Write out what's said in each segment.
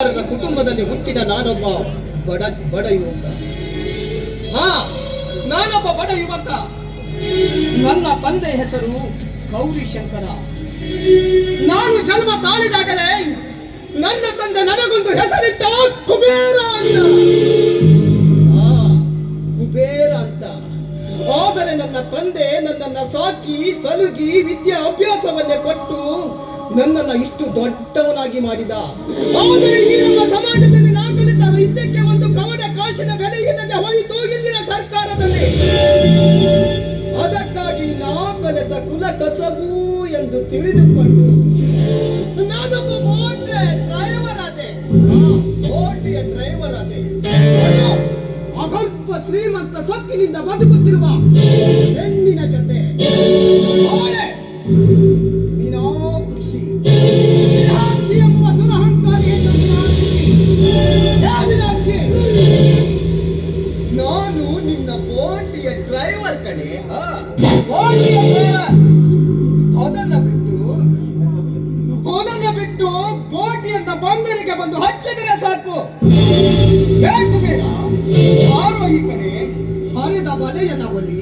ಕುಟುಂಬದಲ್ಲಿ ಹುಟ್ಟಿದ ನಾನೊಬ್ಬ ಬಡ ಬಡ ಯುವಕ. ಹಾ ನಾನೊಬ್ಬ ಬಡ ಯುವಕ. ನನ್ನ ತಂದೆ ಹೆಸರು ಗೌರಿ ಶಂಕರ. ನಾನು ಜನ್ಮ ತಾಳಿದಾಗಲೇ ನನ್ನ ತಂದೆ ನನಗೊಂದು ಹೆಸರಿಟ್ಟ ಕುಬೇರ ಅಂತ. ಆ, ಕುಬೇರ ಅಂತ. ಆದರೆ ನನ್ನ ತಂದೆ ನನ್ನನ್ನ ಸಾಕಿ ಸಲುಗಿ ವಿದ್ಯಾ ಅಭ್ಯಾಸವನ್ನೇ ಕೊಟ್ಟು ನನ್ನನ್ನ ಇಷ್ಟು ದೊಡ್ಡವನಾಗಿ ಮಾಡಿದ. ಆದರೆ ಈ ನಮ್ಮ ಸಮಾಜದಲ್ಲಿ ನಾಗರಿಕ ಇದ್ದಕ್ಕೆ ಒಂದು ಕವಡ ಕಾಶಿನ ಬೆಲೆ ಇಲ್ಲದೆ ಹೋಯಿತು ಇಂದಿನ ಸರ್ಕಾರದಲ್ಲಿ. ಅದಕ್ಕಾಗಿ ನಾ ಕಲಿತ ಕುಲ ಕಸಬು ಎಂದು ತಿಳಿದುಕೊಂಡು ನಾನೊಬ್ಬ ಬೋಟ್ ಡ್ರೈವರ್ ಆದೆ. ಬೋಟಿಯ ಡ್ರೈವರ್ ಆದೆ. ಅದು ಅಗಲ್ಪ ಶ್ರೀಮಂತ ಸೊಕ್ಕಿನಿಂದ ಬದುಕುತ್ತಿರುವ ಬಂದು ಹಚ್ಚಿದರೆ ಸಾಕು. ಬೇಕು ಬೇಡ ಯಾರೋ ಈ ಕಡೆ ಹರಿದ ಬಲೆಯನ್ನ ಒಲಿ.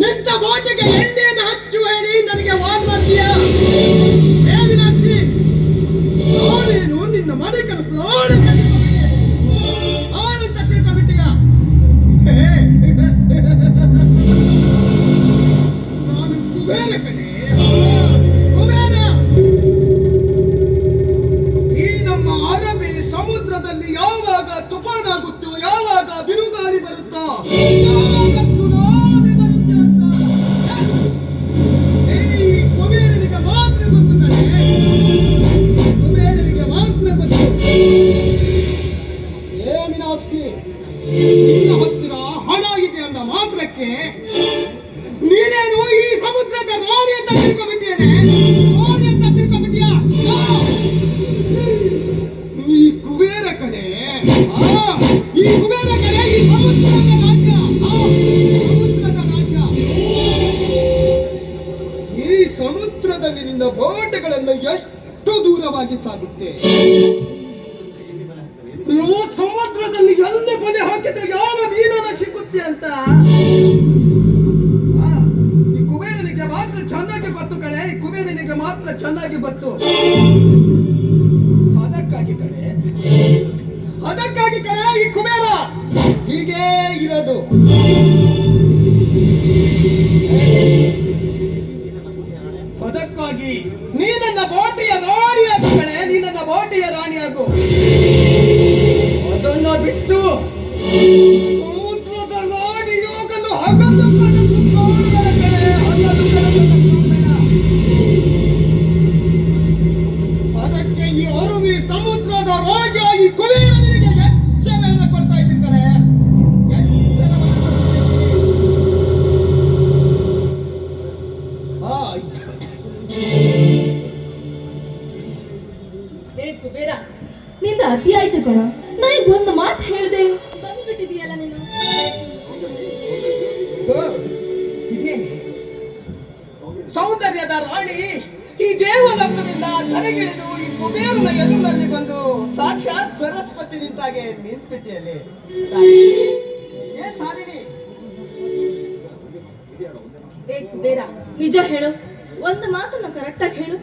ನಿಂತ ಬೋಟಿಗೆ ಯಾವಾಗ ತುಫಾನಾಗುತ್ತೋ ಯಾವಾಗ ಬಿರುಗಾಳಿ ಬರುತ್ತೋ, ಯಾವಾಗ ಮಾತ್ರ ಗೊತ್ತು ಮಾತ್ರಕ್ಕೆ ನೀನೇನು ಈ ಸಮುದ್ರದ ರಾಣಿ ಅಂತ ತಿಳ್ಕೊಂಡ್ಬಿಟ್ಟಿಯೇನೆ ಬೋಟಗಳನ್ನು ಎಷ್ಟು ದೂರವಾಗಿ ಸಾಗುತ್ತೆ? ಸಮುದ್ರದಲ್ಲಿ ಎಲ್ಲಿ ಬಲೆ ಹಾಕಿದ್ರೆ ಯಾವ ಮೀನನ್ನು ಸಿಗುತ್ತೆ ಅಂತ? ಈ ಕುಬೇರನಿಗೆ ಮಾತ್ರ ಚೆನ್ನಾಗಿ ಬತ್ತು ಕಡೆ ಈ ಕುಬೇರನಿಗೆ ಮಾತ್ರ ಚೆನ್ನಾಗಿ ಬತ್ತು. ಅದಕ್ಕಾಗಿ ಕಡೆ ಅದಕ್ಕಾಗಿ ಕಡೆ ಈ ಕುಬೇರ ಹೀಗೆ ಇರೋದು. ಅದಕ್ಕಾಗಿ ನೀ ನನ್ನ ಬೋಟಿಯ ರಾಣಿಯಾಗು ಕಣೆ, ನೀ ನನ್ನ ಬೋಟಿಯ ರಾಣಿಯಾಗು. ಅದನ್ನ ಬಿಟ್ಟು ಸಮುದ್ರದ ರಾಣಿ ಹಗಲು ಹಗಲು ಅದಕ್ಕೆ ಈ ಅರುವಿ ಸಮುದ್ರದ ರಾಜ ಈ ನಿಂದ ಅತಿ ಆಯ್ತು ಕಣ. ನನಗೆ ಒಂದು ಮಾತು ಹೇಳ್ದೆ. ಬಂದ್ಬಿಟ್ಟಿದೀಯಲ್ಲ ನೀನು. ಸೌಂದರ್ಯದ ರಾಣಿ ಈ ದೇವಲೋಕದಿಂದ ತಲೆಗಿಳಿದು ಈ ಕುಬೇರನ ಎದುರಿನಲ್ಲಿ ಬಂದು ಸಾಕ್ಷಾತ್ ಸರಸ್ವತಿ ನಿಂತಾಗೆ ನಿಂತ್ಬಿಟ್ಟಿಯಲ್ಲಿ. ಏನ್ ಕುಬೇರ ನಿಜ ಹೇಳು. ಒಂದು ಮಾತನ್ನು ಕರೆಕ್ಟಾಗಿ ಹೇಳು.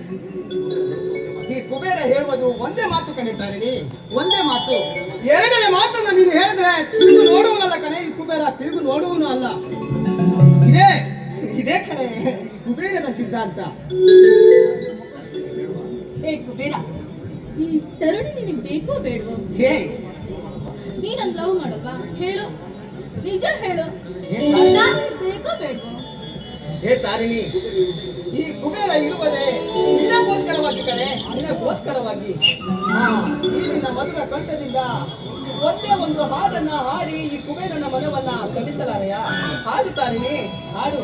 ಹೇಳುವುದು ಒಂದೇ ಮಾತು ಕಣೆ ತಾರಿಣಿ ಒಂದೇ ಮಾತು. ಎರಡನೇ ಮಾತನ್ನ ನೀನು ಹೇಳಿದ್ರೆ ತಿರುಗು ನೋಡುವನಲ್ಲ ಕಣೆ ಈ ಕುಬೇರ ತಿರುಗು ನೋಡುವನು ಅಲ್ಲ. ಇದೇ ಇದೇ ಕಣೆ ಈ ಕುಬೇರನ ಸಿದ್ಧಾಂತ. ಏ ಕುಬೇರ ಈ ತರುಣಿ ನಿನಗೆ ಬೇಕೋ ಬೇಡವೋ? ಹೇ. ನೀನಂದ್ ಲವ್ ಮಾಡಲ್ವಾ? ಹೇಳು. ನಿಜ ಹೇಳು? ಬೇಕೋ ಬೇಡವೋ? ಹೇ ತಾರಿಣಿ ಈ ಕುಬೇರ ಇರುವುದೇ ಗೋಸ್ಕರವಾಗಿ ಕಡೆ ನಿನಗೋಸ್ಕರವಾಗಿ ಈ ನಿನ್ನ ಮಧುರ ಕಂಠದಿಂದ ಒಂದೇ ಒಂದು ಹಾಡನ್ನ ಹಾಡಿ ಈ ಕುಬೇರನ ಮನವನ್ನ ತಣಿಸಲಾರೆಯಾ ಹಾಡು ಹಾಡು.